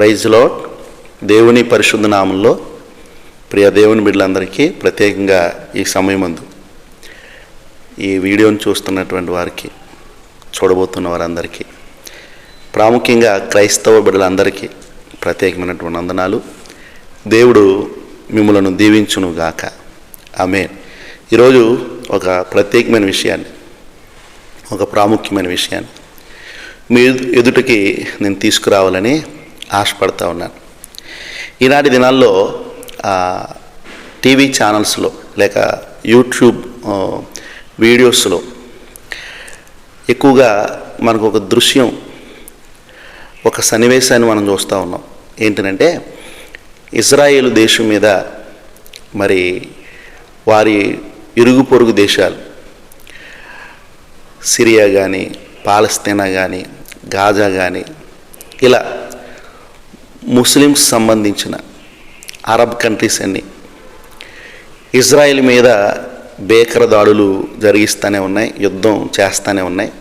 Praise దేవుని పరిశుద్ధ నామంలో ప్రియ దేవుని బిడ్డలందరికీ ప్రత్యేకంగా ఈ సమయమందు ఈ వీడియోను చూస్తున్నటువంటి వారికి చూడబోతున్న వారందరికీ ప్రాముఖ్యంగా క్రైస్తవ బిడ్డలందరికీ ప్రత్యేకమైనటువంటి వందనాలు. దేవుడు మిమ్మలను దీవించునుగాక. ఆమె ఈరోజు ఒక ప్రత్యేకమైన విషయాన్ని ఒక ప్రాముఖ్యమైన విషయాన్ని మీ ఎదుటికి నేను తీసుకురావాలని ఆశపడతా ఉన్నాను. ఈనాటి దినాల్లో టీవీ ఛానల్స్లో లేక యూట్యూబ్ వీడియోస్లో ఎక్కువగా మనకు ఒక దృశ్యం ఒక సన్నివేశాన్ని మనం చూస్తూ ఉన్నాం. ఏంటంటే ఇజ్రాయేల్ దేశం మీద మరి వారి ఇరుగు పొరుగు దేశాలు సిరియా కానీ పాలస్తీనా కానీ గాజా కానీ ఇలా ముస్లిమ్స్ సంబంధించిన అరబ్ కంట్రీస్ అన్నీ. ఇజ్రాయెల్ మీద బేకర దాడులు జరిగిస్తూనే ఉన్నాయి యుద్ధం చేస్తూనే ఉన్నాయి.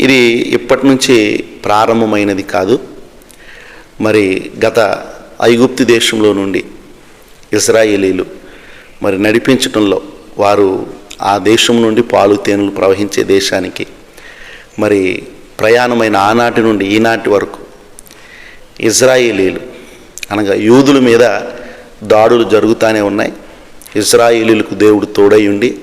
ఇది ఇప్పటి నుంచి ప్రారంభమైనది కాదు. మరి గత ఐగుప్తి దేశంలో నుండి ఇజ్రాయేలీలు మరి నడిపించడంలో వారు ఆ దేశం నుండి పాలు తేనెలు ప్రవహించే దేశానికి మరి ప్రయాణమైన ఆనాటి నుండి ఈనాటి వరకు ఇజ్రాయేలీలు. అనగా యూదుల మీద దాడులు జరుగుతూనే ఉన్నాయి. ఇజ్రాయేలీలకు దేవుడు తోడై ఉండి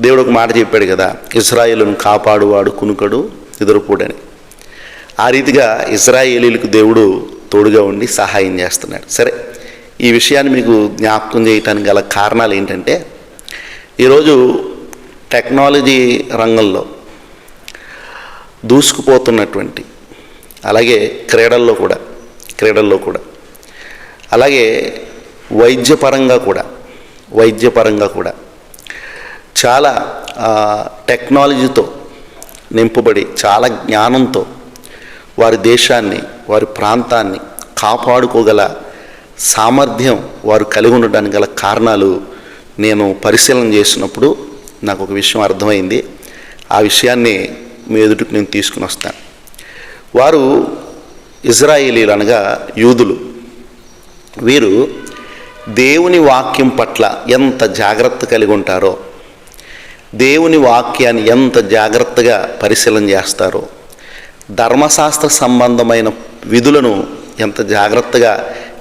దేవుడు ఒక మాట చెప్పాడు కదా ఇజ్రాయేలును కాపాడువాడు కునుకడు ఎదురుపోడని. ఆ రీతిగా ఇజ్రాయేలీలకు దేవుడు తోడుగా ఉండి సహాయం చేస్తున్నాడు. సరే ఈ విషయాన్ని మీకు జ్ఞాపకం చేయటానికి గల కారణాలు ఏంటంటే ఈరోజు టెక్నాలజీ రంగంలో దూసుకుపోతున్నటువంటి అలాగే క్రీడల్లో కూడా క్రీడల్లో కూడా. అలాగే వైద్యపరంగా కూడా వైద్యపరంగా కూడా చాలా టెక్నాలజీతో నింపబడి చాలా జ్ఞానంతో వారి దేశాన్ని వారి ప్రాంతాన్ని కాపాడుకోగల సామర్థ్యం వారు కలిగి ఉండడానికి గల కారణాలు నేను పరిశీలన చేసినప్పుడు నాకు ఒక విషయం అర్థమైంది. ఆ విషయాన్ని మీ ఎదుటికి నేను తీసుకుని వస్తాను. వారు ఇజ్రాయేలీలు అనగా యూదులు. వీరు దేవుని వాక్యం పట్ల ఎంత జాగ్రత్త కలిగి ఉంటారో దేవుని వాక్యాన్ని ఎంత జాగ్రత్తగా పరిశీలన చేస్తారో ధర్మశాస్త్ర సంబంధమైన విధులను ఎంత జాగ్రత్తగా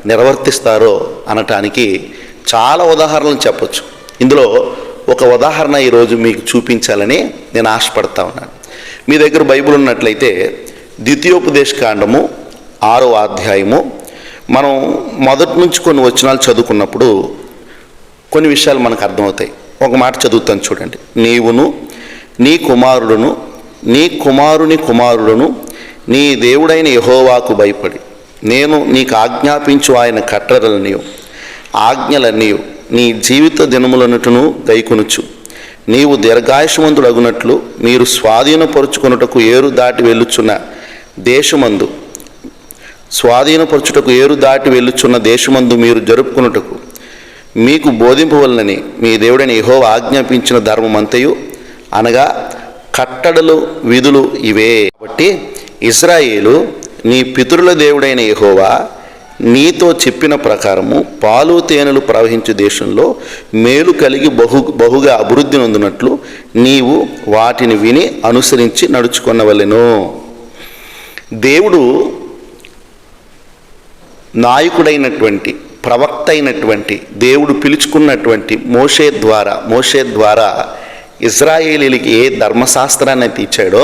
నిర్వర్తిస్తారో అనటానికి చాలా ఉదాహరణలు చెప్పచ్చు. ఇందులో ఒక ఉదాహరణ ఈరోజు మీకు చూపించాలని నేను ఆశపడతా ఉన్నాను. మీ దగ్గర బైబిల్ ఉన్నట్లయితే ద్వితీయోపదేశ కాండము ఆరో అధ్యాయము. మనం మొదటి నుంచి కొన్ని వచనాలు చదువుకున్నప్పుడు కొన్ని విషయాలు మనకు అర్థమవుతాయి. ఒక మాట చదువుతాను చూడండి. నీవును నీ కుమారుడును నీ కుమారుని కుమారుడును నీ దేవుడైన యహోవాకు భయపడి. నేను నీకు ఆజ్ఞాపించు ఆయన కట్టడలనియు ఆజ్ఞలన్నీయు నీ జీవిత దినములన్నిటిను గైకొనుచు. నీవు దీర్ఘాయుషమంతుడగునట్లు మీరు స్వాధీనపరుచుకొనుటకు ఏరు దాటి వెళ్ళుచున్న దేశమందు స్వాధీనపరచుటకు ఏరు దాటి వెళ్ళుచున్న దేశమందు మీరు జరుపుకున్నటకు మీకు బోధింపవలనని మీ దేవుడైన యహో ఆజ్ఞాపించిన ధర్మమంతయు. అనగా కట్టడలు విధులు ఇవే. కాబట్టి ఇజ్రాయేలు నీ పితరుల దేవుడైన యహోవా నీతో చెప్పిన ప్రకారము పాలు తేనెలు ప్రవహించే దేశంలో మేలు కలిగి బహు బహుగా అభివృద్ధి నొందినట్లు నీవు వాటిని విని అనుసరించి నడుచుకొనవలెను. దేవుడు నాయకుడైనటువంటి ప్రవక్త అయినటువంటి దేవుడు పిలుచుకున్నటువంటి మోషే ద్వారా మోషే ద్వారా ఇజ్రాయేలీలకి ఏ ధర్మశాస్త్రాన్ని అయితే ఇచ్చాడో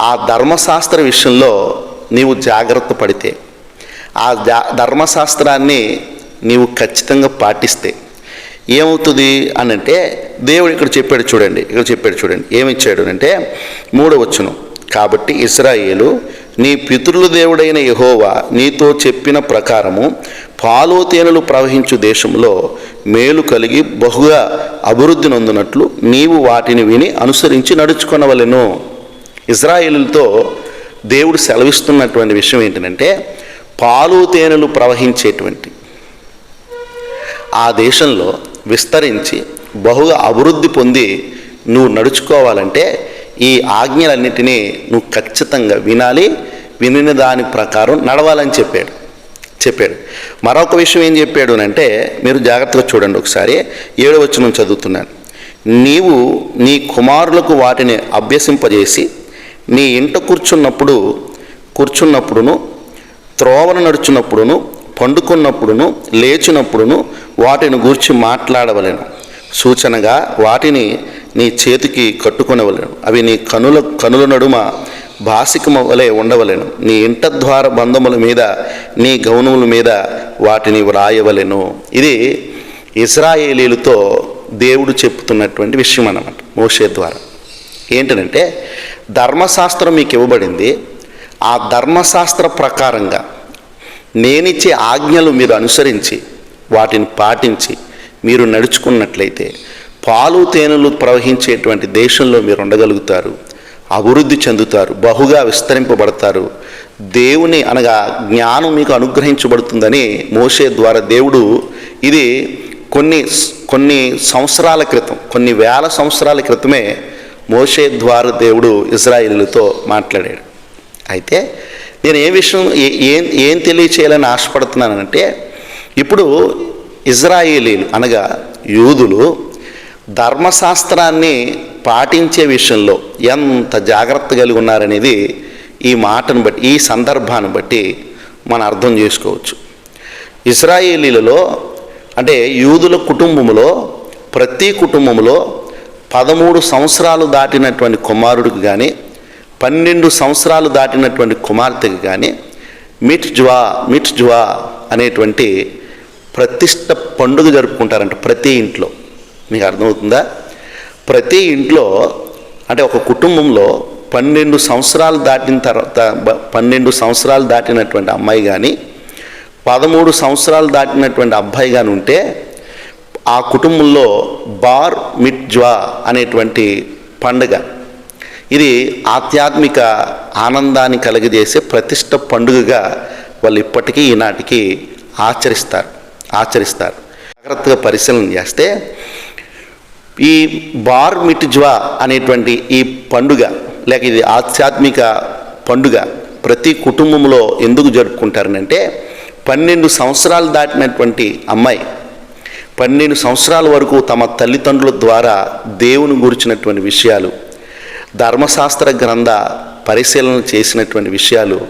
ఆ ధర్మశాస్త్ర విషయంలో నీవు జాగ్రత్త పడితే ఆ జా ధర్మశాస్త్రాన్ని నీవు ఖచ్చితంగా పాటిస్తే ఏమవుతుంది అని అంటే దేవుడు ఇక్కడ చెప్పాడు చూడండి ఇక్కడ చెప్పాడు చూడండి ఏమిచ్చాడు అంటే మూడవచ్చును కాబట్టి ఇస్రాయేలు నీ పితృల దేవుడైన యహోవా నీతో చెప్పిన ప్రకారము పాలు తేనెలు ప్రవహించు దేశంలో మేలు కలిగి బహుగా అభివృద్ధి నొందినట్లు నీవు వాటిని విని అనుసరించి నడుచుకొనవలెను. ఇజ్రాయేలులతో దేవుడు సెలవిస్తున్నటువంటి విషయం ఏంటంటే పాలు తేనెలు ప్రవహించేటువంటి ఆ దేశంలో విస్తరించి బహుగా అభివృద్ధి పొంది నువ్వు నడుచుకోవాలంటే ఈ ఆజ్ఞలన్నిటినీ నువ్వు ఖచ్చితంగా వినాలి వినిన దాని ప్రకారం నడవాలని చెప్పాడు. చెప్పాడు. మరొక విషయం ఏం చెప్పాడు అంటే మీరు జాగ్రత్తగా చూడండి ఒకసారి. ఏడు వచ్చిన చదువుతున్నాను. నీవు నీ కుమారులకు వాటిని అభ్యసింపజేసి నీ ఇంట కూర్చున్నప్పుడు కూర్చున్నప్పుడును త్రోవన నడుచున్నప్పుడును పండుకున్నప్పుడును లేచినప్పుడును వాటిని గూర్చి మాట్లాడవలెను. సూచనగా వాటిని నీ చేతికి కట్టుకొనవలెను. అవి నీ కనుల కనుల నడుమ భాసికమ వలె ఉండవలెను. నీ ఇంటద్వార బంధముల మీద నీ గౌనముల మీద వాటిని వ్రాయవలెను. ఇది ఇజ్రాయేలీలతో దేవుడు చెప్తున్నటువంటి విషయం అన్నమాట మోషే ద్వారా. ఏంటంటే ధర్మశాస్త్రం మీకు ఇవ్వబడింది. ఆ ధర్మశాస్త్ర ప్రకారంగా నేనిచ్చే ఆజ్ఞలు మీరు అనుసరించి వాటిని పాటించి మీరు నడుచుకున్నట్లయితే పాలు తేనెలు ప్రవహించేటువంటి దేశంలో మీరు ఉండగలుగుతారు. అభివృద్ధి చెందుతారు. బహుగా విస్తరింపబడతారు. దేవుని అనగా జ్ఞానం మీకు అనుగ్రహించబడుతుందని మోసే ద్వారా దేవుడు ఇది కొన్ని కొన్ని సంవత్సరాల క్రితం కొన్ని వేల సంవత్సరాల క్రితమే మోషే ద్వారా దేవుడు ఇజ్రాయిలీలతో మాట్లాడాడు. అయితే నేను ఏ విషయం ఏ- ఏం ఏం తెలియచేయాలని ఆశపడుతున్నానంటే ఇప్పుడు ఇజ్రాయేలీలు అనగా యూదులు ధర్మశాస్త్రాన్ని పాటించే విషయంలో ఎంత జాగ్రత్త కలిగి ఉన్నారనేది ఈ మాటను బట్టి ఈ సందర్భాన్ని బట్టి మనం అర్థం చేసుకోవచ్చు. ఇస్రాయేలీలలో అంటే యూదుల కుటుంబంలో ప్రతి కుటుంబంలో పదమూడు సంవత్సరాలు దాటినటువంటి కుమారుడికి కానీ పన్నెండు సంవత్సరాలు దాటినటువంటి కుమార్తెకి కానీ మిట్ జ్వా మిట్ జ్వా అనేటువంటి ప్రతిష్ట పండుగ జరుపుకుంటారంట ప్రతి ఇంట్లో. మీకు అర్థమవుతుందా ప్రతి ఇంట్లో అంటే ఒక కుటుంబంలో పన్నెండు సంవత్సరాలు దాటిన తర్వాత పన్నెండు సంవత్సరాలు దాటినటువంటి అమ్మాయి కానీ పదమూడు సంవత్సరాలు దాటినటువంటి అబ్బాయి కానీ ఉంటే ఆ కుటుంబంలో బార్ మిట్జ్వా అనేటువంటి పండుగ. ఇది ఆధ్యాత్మిక ఆనందాన్ని కలుగజేసే ప్రతిష్ట పండుగగా వాళ్ళు ఇప్పటికీ ఈనాటికి ఆచరిస్తారు ఆచరిస్తారు. జాగ్రత్తగా పరిశీలన చేస్తే ఈ బార్ మిట్జ్వా అనేటువంటి ఈ పండుగ లేక ఇది ఆధ్యాత్మిక పండుగ ప్రతి కుటుంబంలో ఎందుకు జరుపుకుంటారనంటే పన్నెండు సంవత్సరాలు దాటినటువంటి అమ్మాయి పన్నెండు సంవత్సరాల వరకు తమ తల్లిదండ్రుల ద్వారా దేవుని గురించినటువంటి విషయాలు ధర్మశాస్త్ర గ్రంథ పరిశీలన చేసినటువంటి విషయాలు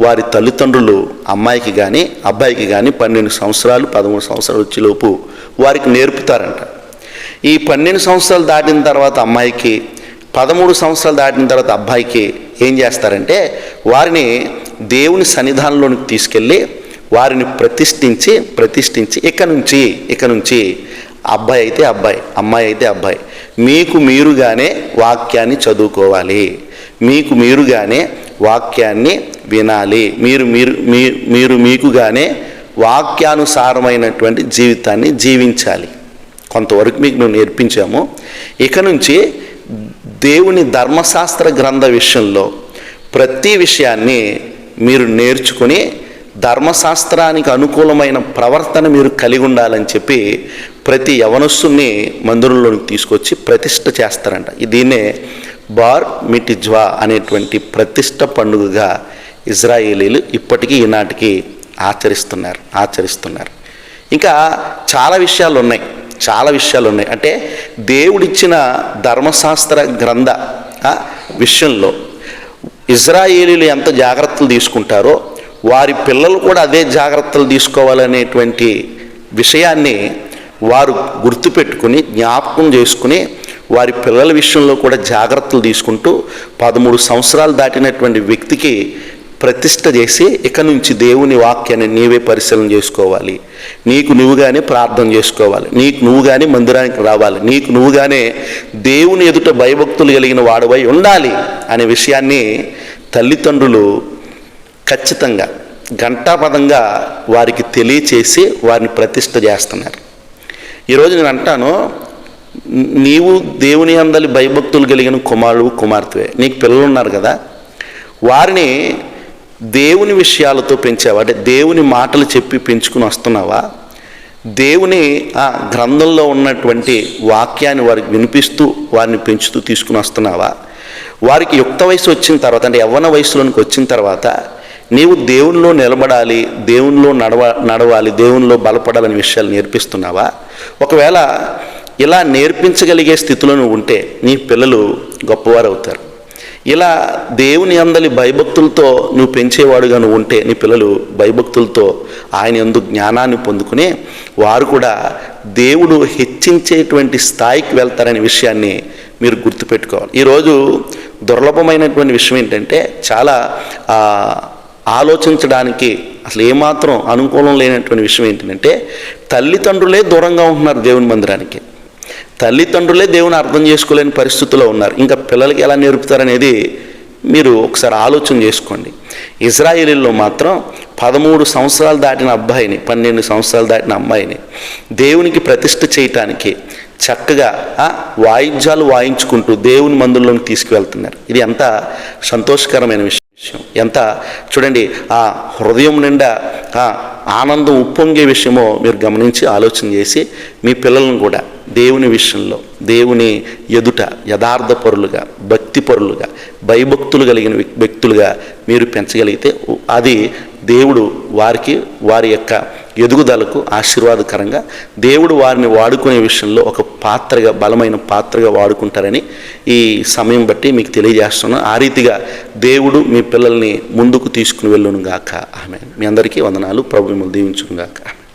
వారి తల్లిదండ్రులు అమ్మాయికి కానీ అబ్బాయికి కానీ పన్నెండు సంవత్సరాలు పదమూడు సంవత్సరాలు వచ్చేలోపు వారికి నేర్పుతారంట. ఈ పన్నెండు సంవత్సరాలు దాటిన తర్వాత అమ్మాయికి పదమూడు సంవత్సరాలు దాటిన తర్వాత అబ్బాయికి ఏం చేస్తారంటే వారిని దేవుని సన్నిధానంలోనికి తీసుకెళ్ళి వారిని ప్రతిష్ఠించి ప్రతిష్ఠించి ఇక నుంచి ఇక నుంచి అబ్బాయి అయితే అబ్బాయి అమ్మాయి అయితే అబ్బాయి మీకు మీరుగానే వాక్యాన్ని చదువుకోవాలి మీకు మీరుగానే వాక్యాన్ని వినాలి మీరు మీరు మీ- మీరు మీకుగానే వాక్యానుసారమైనటువంటి జీవితాన్ని జీవించాలి. కొంతవరకు మీకు మేము నేర్పించాము. ఇక నుంచి దేవుని ధర్మశాస్త్ర గ్రంథ విషయంలో ప్రతి విషయాన్ని మీరు నేర్చుకుని ధర్మశాస్త్రానికి అనుకూలమైన ప్రవర్తన మీరు కలిగి ఉండాలని చెప్పి ప్రతి యవనస్సుని మందిరంలోకి తీసుకొచ్చి ప్రతిష్ట చేస్తారంట. దీన్నే బార్ మిటిజ్వా అనేటువంటి ప్రతిష్ట పండుగగా ఇజ్రాయేలీలు ఇప్పటికీ ఈనాటికి ఆచరిస్తున్నారు ఆచరిస్తున్నారు. ఇంకా చాలా విషయాలు ఉన్నాయి చాలా విషయాలు ఉన్నాయి అంటే దేవుడిచ్చిన ధర్మశాస్త్ర గ్రంథ విషయంలో ఇజ్రాయేలీలు ఎంత జాగ్రత్తలు తీసుకుంటారో వారి పిల్లలు కూడా అదే జాగ్రత్తలు తీసుకోవాలనేటువంటి విషయాన్ని వారు గుర్తుపెట్టుకుని జ్ఞాపకం చేసుకుని వారి పిల్లల విషయంలో కూడా జాగ్రత్తలు తీసుకుంటూ పదమూడు సంవత్సరాలు దాటినటువంటి వ్యక్తికి ప్రతిష్ట చేసి ఇక నుంచి దేవుని వాక్యాన్ని నీవే పరిశీలన చేసుకోవాలి. నీకు నువ్వుగానే ప్రార్థన చేసుకోవాలి. నీకు నువ్వుగానే మందిరానికి రావాలి. నీకు నువ్వుగానే దేవుని ఎదుట భయభక్తులు కలిగిన వాడవై ఉండాలి అనే విషయాన్ని తల్లిదండ్రులు ఖచ్చితంగా ఘంటాపదంగా వారికి తెలియచేసి వారిని ప్రతిష్ట చేస్తున్నారు. ఈరోజు నేను అంటాను నీవు దేవుని అందలి భయభక్తులు కలిగిన కుమారుడు కుమార్తె నీకు పిల్లలు ఉన్నారు కదా. వారిని దేవుని విషయాలతో పెంచావా? అంటే దేవుని మాటలు చెప్పి పెంచుకుని వస్తున్నావా? దేవుని ఆ గ్రంథంలో ఉన్నటువంటి వాక్యాన్ని వారికి వినిపిస్తూ వారిని పెంచుతూ తీసుకుని వస్తున్నావా? వారికి యుక్త వయసు వచ్చిన తర్వాత అంటే యవ్వన వయసులోనికి వచ్చిన తర్వాత నీవు దేవునిలో నిలబడాలి దేవునిలో నడవ నడవాలి దేవునిలో బలపడాలనే విషయాలు నేర్పిస్తున్నావా? ఒకవేళ ఇలా నేర్పించగలిగే స్థితిలో నువ్వు ఉంటే నీ పిల్లలు గొప్పవారు అవుతారు ఇలా దేవుని అందలి భయభక్తులతో నువ్వు పెంచేవాడుగా నువ్వు ఉంటే నీ పిల్లలు భయభక్తులతో ఆయన ఎందు జ్ఞానాన్ని పొందుకుని వారు కూడా దేవుడు హెచ్చించేటువంటి స్థాయికి వెళ్తారనే విషయాన్ని మీరు గుర్తుపెట్టుకోవాలి. ఈరోజు దుర్లభమైనటువంటి విషయం ఏంటంటే చాలా ఆలోచించడానికి అసలు ఏమాత్రం అనుకూలం లేనటువంటి విషయం ఏంటంటే తల్లిదండ్రులే దూరంగా ఉంటున్నారు దేవుని మందిరానికి. తల్లిదండ్రులే దేవుని అర్థం చేసుకోలేని పరిస్థితిలో ఉన్నారు. ఇంకా పిల్లలకి ఎలా నేర్పుతారనేది మీరు ఒకసారి ఆలోచన చేసుకోండి. ఇజ్రాయేలీలో మాత్రం పదమూడు సంవత్సరాలు దాటిన అబ్బాయిని పన్నెండు సంవత్సరాలు దాటిన అమ్మాయిని దేవునికి ప్రతిష్ఠ చేయటానికి చక్కగా వాయిద్యాలు వాయించుకుంటూ దేవుని మందుల్లోకి తీసుకువెళ్తున్నారు. ఇది ఎంత సంతోషకరమైన విషయం. ఎంత? చూడండి ఆ హృదయం నిండా ఆ ఆనందం ఉప్పొంగే విషయమో మీరు గమనించి ఆలోచన చేసి మీ పిల్లలను కూడా దేవుని విషయంలో దేవుని ఎదుట యథార్థ పరులుగా భక్తి పరులుగా భయభక్తులు కలిగిన వ్యక్తులుగా మీరు పెంచగలిగితే అది దేవుడు వారికి వారి యొక్క ఎదుగుదలకు ఆశీర్వాదకరంగా దేవుడు వారిని వాడుకునే విషయంలో ఒక పాత్రగా బలమైన పాత్రగా వాడుకుంటారని ఈ సమయం బట్టి మీకు తెలియజేస్తున్నాను. ఆ రీతిగా దేవుడు మీ పిల్లల్ని ముందుకు తీసుకుని వెళ్ళును గాక. ఆమె మీ అందరికీ వందనాలు. ప్రభు మిమ్మల్ని దీవించును గాక.